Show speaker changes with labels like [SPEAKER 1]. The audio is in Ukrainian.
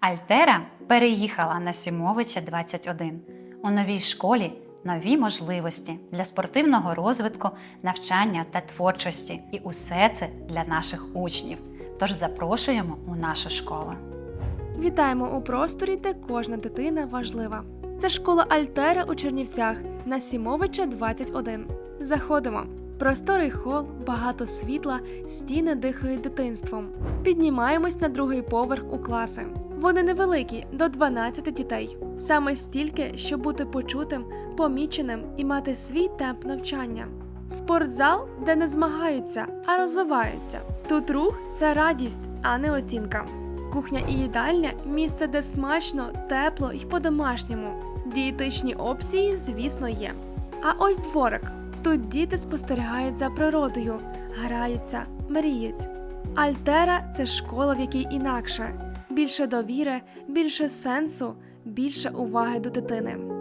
[SPEAKER 1] Альтера переїхала на Сімовича 21. У новій школі нові можливості для спортивного розвитку, навчання та творчості. І усе це для наших учнів. Тож запрошуємо у нашу школу.
[SPEAKER 2] Вітаємо у просторі, де кожна дитина важлива. Це школа Альтера у Чернівцях на Сімовича 21. Заходимо. Просторий хол, багато світла, стіни дихають дитинством. Піднімаємось на другий поверх у класи. Вони невеликі, до 12 дітей. Саме стільки, щоб бути почутим, поміченим і мати свій темп навчання. Спортзал, де не змагаються, а розвиваються. Тут рух це радість, а не оцінка. Кухня і їдальня місце, де смачно, тепло і по-домашньому. Дієтичні опції, звісно, є. А ось дворик. Тут діти спостерігають за природою, граються, мріють. Альтера це школа, в якій інакше. Більше довіри, більше сенсу, більше уваги до дитини.